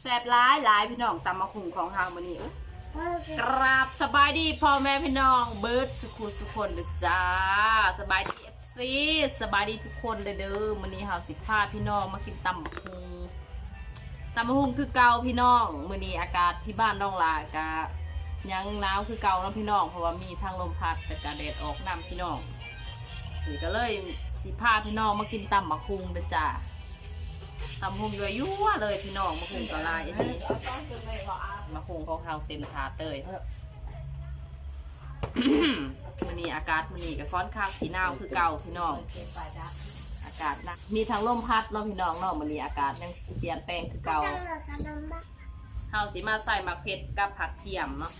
แซ่บร้ายหลายพี่น้องตำมะคุงของเฮามื้อนี้อุ๊ยกราบสบายดีพ่อแม่พี่น้องเบิร์ดสุขุสุคนเลยจ้าสบายดี FC สบายดีทุกคนเลยเด้อมื้อนี้เฮาสิพาพี่น้องมากินตำมะคุงตำมะคุงคือเก่าพี่น้องมื้อนี้อากาศที่บ้านน้องลากะยังหนาวคือเก่าเนาะพี่น้องเพราะว่ามีทางลมพัดแต่กะแดดออกน้ำพี่น้องถือก็เลยสิพาพี่น้องมากินตำมะคุงเด้อจ้า ตำหุงยั่วๆเลยพี่น้องมะคุงกับลายอันนี้มะคุงของเฮาเต็มถาดเลยมันนี้อากาศมันนี่ก็ค่อนข้างสีหนาวคือเก่าพี่น้อง อากาศหนักมีทั้งลมพัดเนาะพี่น้องเนาะมันนี้อากาศยังเปลี่ยนแปลงคือเก่าเฮาสิมาใส่มะเพ็ดกับผักเทียมเนาะ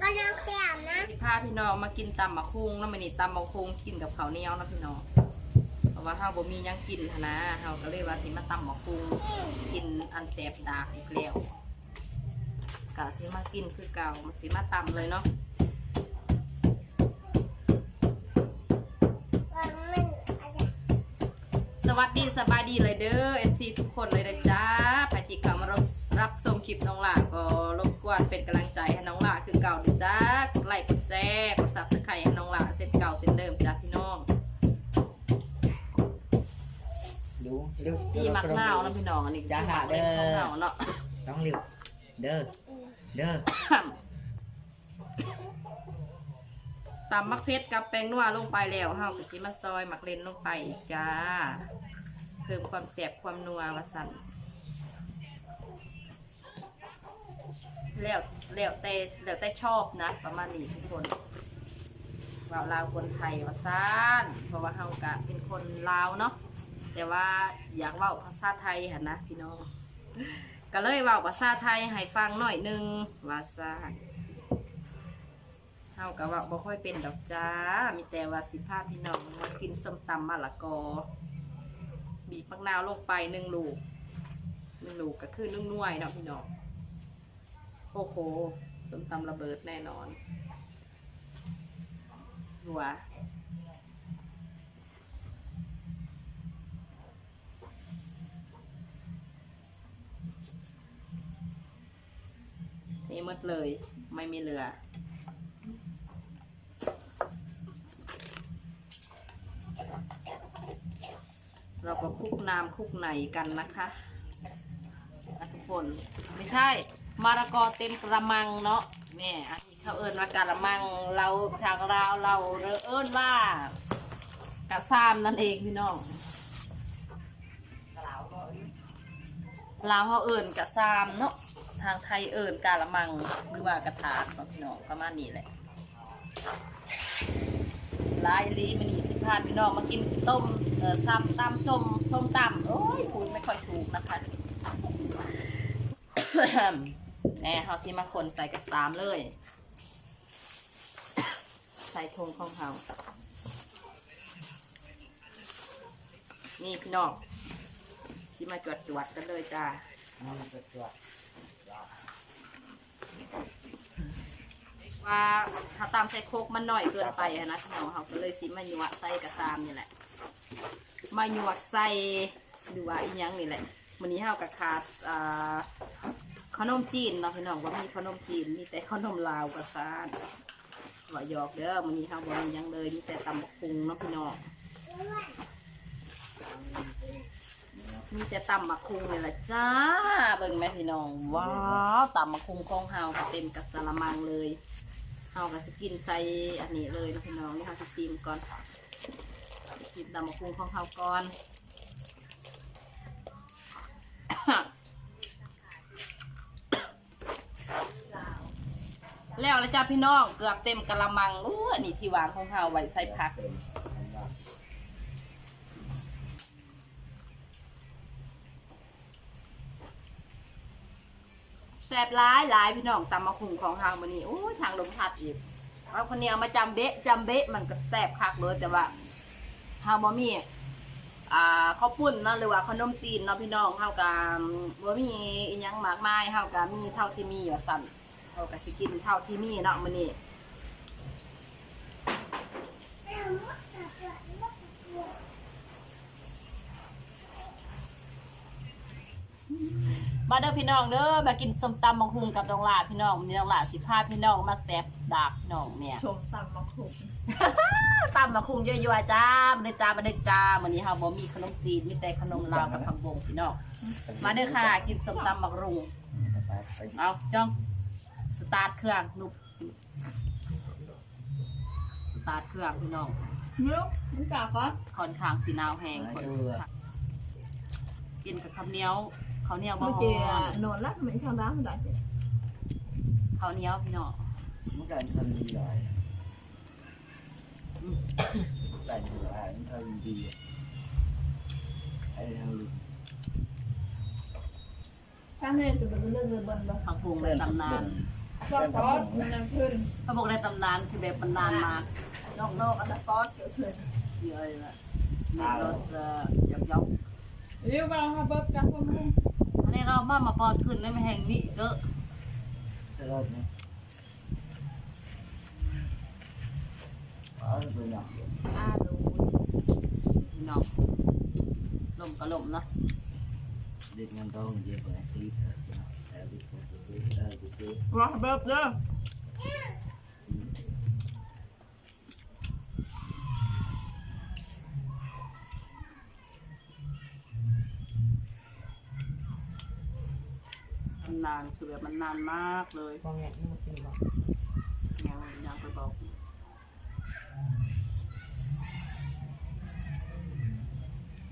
ก็น้องเสียมนะสิพาพี่น้องมากินตำมะคุงเนาะมันนี้ตำมะคุงกินกับข้าวเหนียวเนาะพี่น้องเพราะว่าเฮาบ่มีหยังกินหั้นนะเฮาก็เลยว่าสิมาตำมะคุงกินอันแซ่บดากอีกแล้วกะสิมากินคือเก่ามาสิมาตำเลยเนาะสวัสดีสบายดีเลยเด้อ MC ทุกคนเลยนะจ้าพาจิเขามารับรับชมคลิปน้องหลาก็รบกวนเป็นกำลังใจให้น้องหลาคือเก่าด้วยจ้ากดไลค์กดแชร์ก เร็วนี่มักนาวนะพี่น้องอันนี้จ้าคือมักเล่นขอเราเนาะต้องเร็วเด้อเด้อตำมักเพชรกับแป้งนัวลงไปแล้วเฮาก็สิมาซอยมักเลนลงไปอีกจ้า เพิ่มความแสบความนัววาสันแล้วแล้วแต่แล้วแต่ชอบนะ ประมาณนี้ทุกคนว่าลาวคนไทยว่าซานเพราะว่าเฮากะเป็นคนลาวเนาะ แต่ว่าอยากเว้าภาษาไทยหันนะพี่น้อง ก็เลยเว้าภาษาไทยให้ฟังหน่อยหนึงว่าซะเฮาก็ว่าบ่ค่อยเป็นดอกจ้า มีแต่ว่าสิพาพี่น้องมากินส้มตำมะละกอ บีบมะนาวลงไปหนึ่งลูกหนึ่งลูกก็คือนึ่งน่วยเนาะพี่น้อง โอ้โหส้มตำระเบิดแน่นอนหัว หมดเลย ไม่มีเหลือ เราก็คลุกน้ำคลุกไหนกันนะคะอะทุกคนไม่ใช่มะละกอเต็มกระมังเนาะเนี่ยอันนี้เขาเอิญว่ากระมังเราทางเราเราเอิญว่ากระซามนั่นเองพี่น้องลาวเขาเอิญกระซามเนาะ ทางไทยเอิญกะละมังหรือว่ากระถางเนาะพี่น้องประมาณนี้แหละลายลีมันนี่สิพาพี่น้องมากินต้มเออซ้ำตำส้มส้มตำโอ้ยพูดไม่ค่อยถูกนะคะแหน่เขาสิมาคนใส่กระสามเลย ใส่ทงของเขานี่พี่น้องสิมาจวดจวดกันเลยจ้าเอาไปตรวจ ว่าถ้าตามใส่โคกมันหน่อยเกินไปอะนะพี่น้องเขาก็เลยสิมาหยวกใส่กระซามนี่แหละ มาหยวกใส่หรือว่าอีหยังนี่แหละวันนี้เฮากับขาดอ่าขนมจีนเนาะพี่น้องว่ามีขนมจีนมีแต่ขนมลาวกระซานว่าหยอกเด้อวันนี้เฮาบ่มีหยังเลยมีแต่ตำบักคุงเนาะพี่น้องมีแต่ตำบักคุงนี่แหละจ้า เบิ่งไหมพี่น้อง ว้าวตำบักคุงของเฮาก็เต็มกับกะมังเลย เฮาก็สิกินใส่อันนี้เลยนะพี่น้องนี่เฮาสิซิมก่อนกินตำมะกคุงของเขาก่อนแล้วแล้วจ้าพี่น้องเกือบเต็มกะละมังอู้อันนี้ที่วางของเขาไว้ใส่ผัก ซ่บร้ายหลายพี่น้องตำมะคุงของเฮามื้อนี้โอ้ยทางลมพัดอีกเอาคนนี้เอามาจำเบะจำเบะมันก็แซ่บคักเลยแต่ว่าเฮาบ่มีอ่าข้าวปุ้นเนาะหรือว่าขนมจีนเนาะพี่น้องเฮาก็บ่มีอีหยังมากมายเฮาก็มีเท่าที่มีอยู่สั่นเฮาก็สิกินเท่าที่มีเนาะมื้อนี้ มาเด้อพี่น้องเด้อมากินส้มตำมังคุงกับน้องหลาพี่น้องวันนี้น้องหลาสิพาพี่น้องมาแซบดาบพี่น้องเนี่ยชมตำมาคุกตำมังคุงเยอะๆจ้ามาเด้อจ้ามาเด้อจ้าวันนี้เฮาบ่มีขนมจีนมีแต่ขนมลาวกับผักบงพี่น้องมาเด้อค่ะ กินส้มตำมักรุงไปไปเอาจ้องสตาร์ทเครื่องนุบสตาร์ทเครื่องพี่น้องนุ๊กมึงกลับก่อนค่อนข้างสีนาวแห้งคน กินกับข้าวเหนียวข้าวเหนียวบ่เมื่อฮ้กี้อนนอนแล้วเหมือนช่างร้านมันได้สิข้าวเหนียวพี่น้อง มันการทำดีหลายแต่ดีหลายมันทำดีไอ้ทำดีช่างเนี่ยจะเป็นเรื่องเรื่องบนบ้างผักบุงในตำนานก็พอดมันนั่งขึ้นเขาบอกในตำนานคือแบบมันนานมากนอกนอกอันนั้นพอดเกิดขึ้นเยอะเลยนะมีรถ เอ่อยกยกเรียกว่าฮับเบิ้ลกับพ่อมึงอันนี้เรามามาปอดขึ้นในแห่งนี้ก็จะรอดไหมอาตัวหนักอาดูพี่น้องลมก็ลมเนาะเด็กงานต้องเยอะกว่าที่แต่ดีกว่าที่ได้ดีกว่าว่าเบิ้ลเด้อ มันนานคือแบบมันนานมากเลยบางแง่นี่มันกินบ่ยังยังไปบอก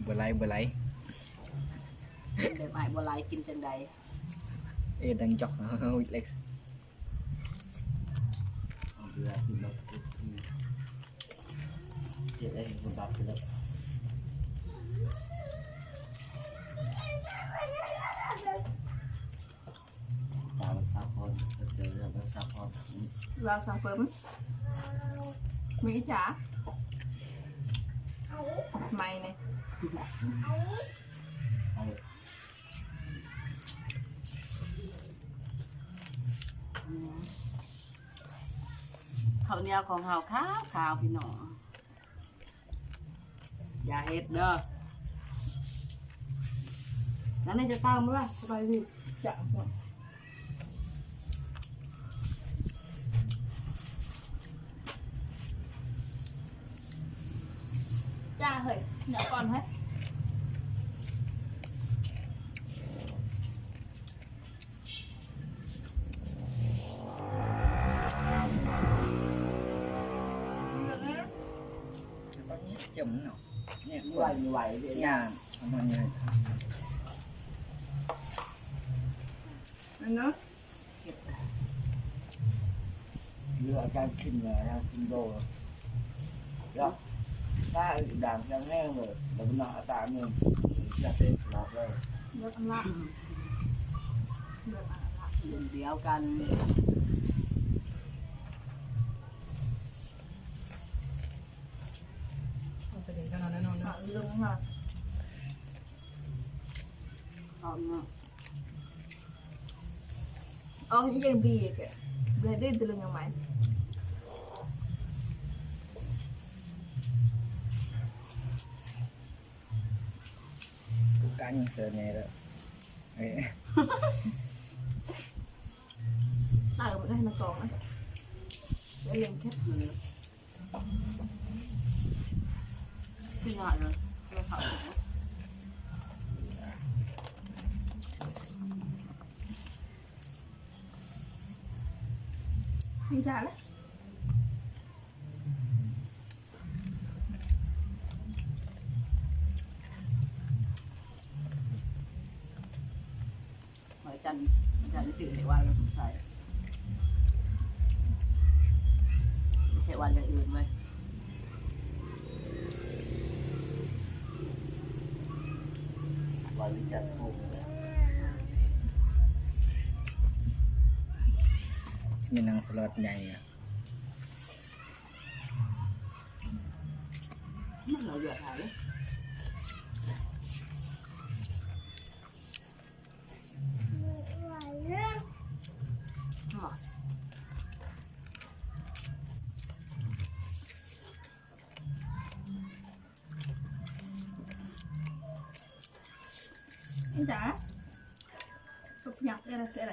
เบอร์ไรเบอร์ไรแบบไอ้บัวลายกินจังใดเอ็ดังจอกเอาเล็กเอาเรือขึ้นรถที่เจ็ดได้คนบับไปแล้วตาบักซับพอน เจอเรื่องบักซับพอเราสั่งเปิมมีจ๋าไม่เนี่ยเอาข้าวเหนียวของเฮาขาวขาวพี่น้องอย่าเฮ็ดเด้อนั่นจะตามมั้ยล่ะสบายดีจะ หมดจ้าเฮ้ยเดี๋ยวก่อนให้ chấm nó nè quay như vậy vậy nha mà như อันเนาะ lựa trang kinh là trang kinh đồ đó ta đàn trang nghe rồi đừng nọ tạ mình là tên lọt rồi เลือกอันละเลือกอันละรุ่นเดียวกัน มันจะเด็กกันนอนแน่นอนนะลุงค่ะ เอาเนาะ อ๋อยังบีกอะ เบลดดิ้งตะลึงยังไง cái cá nhân sờ này rồi Đấy. ตายมันได้ในกองนะแล้วยังแค่ อืมขึ้นยอดเลยเราเผา พี่จ่าแล้ว หอยจันทร์จันทร์ตื่นในวันเราสงสัยไม่ใช่วันอย่างอื่นเว้ย มีนังสล็อตใหญ่อะมันเราเยอะหาย พี่จ๋าอยากอะไรอะไร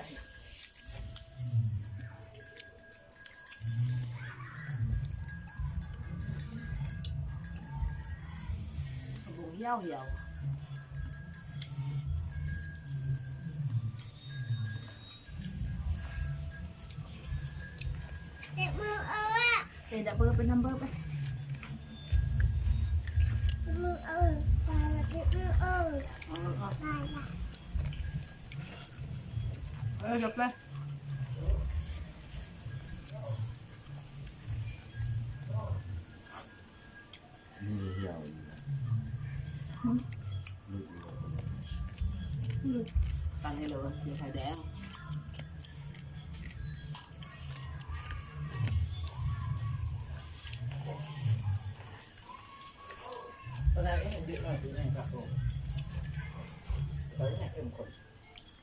บุงเเออยกเลยมือเหี่ยวอยู่นะมือเหี่ยวตันให้เลยมีไข่แดงตอนแรกเห็นเยอะหน่อยดูในกระโปรงตอนนี้เข้มข้น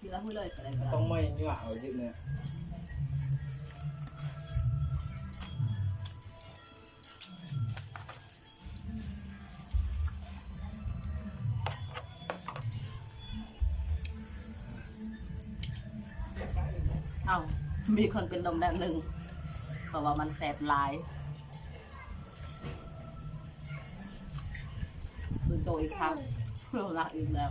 ทีละมือเลยอะไรก็ได้ต้องไม่ยั่วเอาเยอะเนี่ยเอ้ามีคนเป็นลมแดงหนึ่งเพราะว่ามันแสบหลายคือโตอีกครั้งเพื่อรักอีกแล้ว